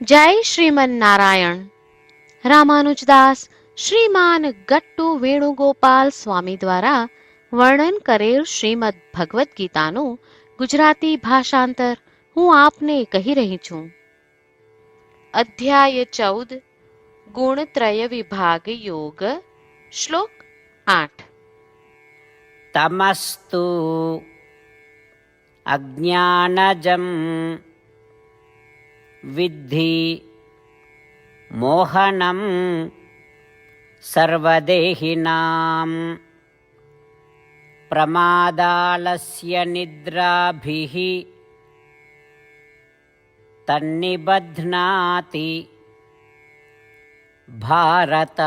જય શ્રીમન નારાયણ રામાનુજદાસ શ્રીમાન ગટ્ટુ વેણુગોપાલ સ્વામી દ્વારા વર્ણન કરેલ શ્રીમદ ભગવદ્ ગીતાનું ગુજરાતી ભાષાંતર હું આપને કહી રહી છું. અધ્યાય ચૌદ, ગુણત્રય વિભાગ યોગ, શ્લોક આઠ. તમસ્તુ અજ્ઞાનજમ विद्धि मोहनं सर्वदेहिनां प्रमादालस्य निद्राभिः तन्निबध्नाति भारत।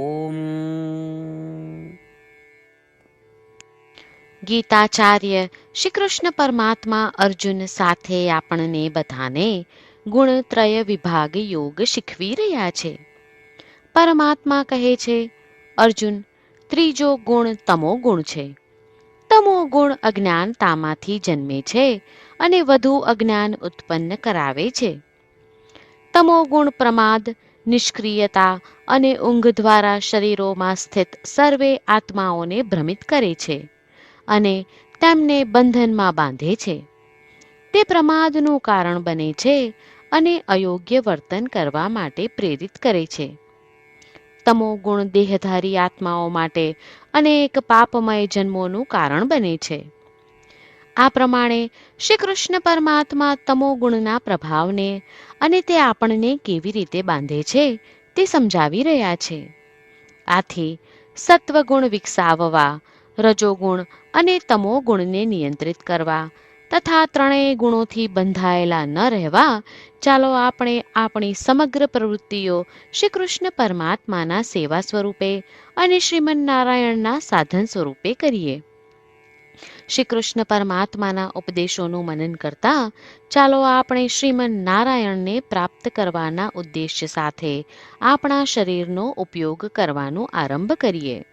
ॐ ગીતાચાર્ય શ્રી કૃષ્ણ પરમાત્મા અર્જુન સાથે આપણને બધાને ગુણત્રય વિભાગ યોગ શીખવી રહ્યા છે. પરમાત્મા કહે છે, અર્જુન, ત્રીજો ગુણ તમો ગુણ છે. તમો ગુણ અજ્ઞાનતામાંથી જન્મે છે અને વધુ અજ્ઞાન ઉત્પન્ન કરાવે છે. તમો ગુણ પ્રમાદ, નિષ્ક્રિયતા અને ઊંઘ દ્વારા શરીરોમાં સ્થિત સર્વે આત્માઓને ભ્રમિત કરે છે. અને તેમને બંધનમાં બાંધે છે. તે પ્રમાદનું કારણ બને છે અને અયોગ્ય વર્તન કરવા માટે પ્રેરિત કરે છે. તમો ગુણ દેહધારી આત્માઓ માટે અનેક પાપમય જન્મોનું કારણ બને છે. આ પ્રમાણે શ્રી કૃષ્ણ પરમાત્મા તમો ગુણના પ્રભાવને અને તે આપણને કેવી રીતે બાંધે છે તે સમજાવી રહ્યા છે. આથી સત્વગુણ વિકસાવવા રજોગુણ અને તમો ગુણને નિયંત્રિત કરવા તથા ત્રણેય ગુણોથી બંધાયેલા ન રહેવા, ચાલો આપણે આપણી સમગ્ર પ્રવૃત્તિઓ શ્રી કૃષ્ણ પરમાત્માના સેવા સ્વરૂપે અને શ્રીમન નારાયણના સાધન સ્વરૂપે કરીએ. શ્રી કૃષ્ણ પરમાત્માના ઉપદેશોનું મનન કરતા ચાલો આપણે શ્રીમન નારાયણને પ્રાપ્ત કરવાના ઉદ્દેશ્ય સાથે આપણા શરીરનો ઉપયોગ કરવાનો આરંભ કરીએ.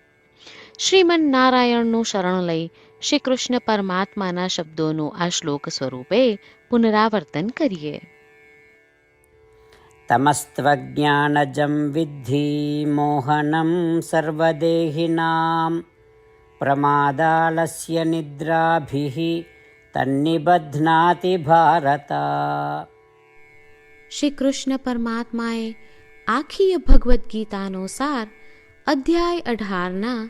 શ્રીમન નારાયણનું શરણ લઈ શ્રી કૃષ્ણ પરમાત્માના શબ્દોનું આ શ્લોક સ્વરૂપે પુનરાવર્તન કરીએ. તમસ્ત્વજ્ઞાનજં વિદ્ધિ મોહનમ સર્વદેહિનામ પ્રમાદાલસ્ય નિદ્રાભિ તન્નિબધ્નાતિ ભારત. શ્રી કૃષ્ણ પરમાત્માએ આખી ભગવદ્ ગીતાનો સાર અધ્યાય અઢારના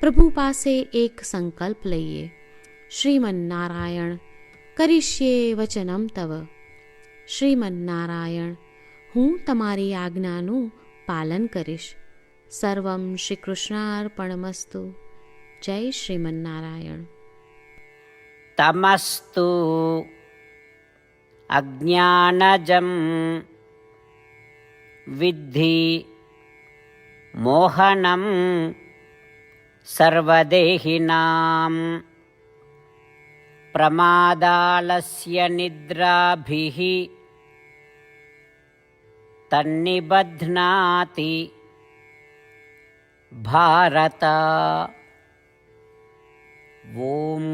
પ્રભુ પાસે એક સંકલ્પ લઈએ શ્રીમન્નારાયણ કરીશ્યે વચનમ તવ શ્રીમન્નારાયણ હું તમારી આજ્ઞાનું પાલન કરીશ સર્વમ શ્રી કૃષ્ણાર્પણમસ્તુ જય શ્રીમન્નારાયણ તમસ્તુ અજ્ઞાનજમ વિદ્ધિ મોહનમ सर्वदेहिनां प्रमादालस्य निद्राभिः तन्निबध्नाति। भारत। ॐ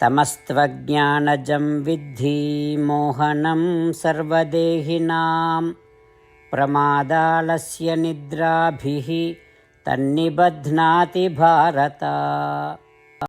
तमस्त्वज्ञानजं विद्धि मोहनं सर्वदेहिनाम्। ప్రమాదాలస్య నిద్రాభిः తన్నిబధ్నాతి భారత.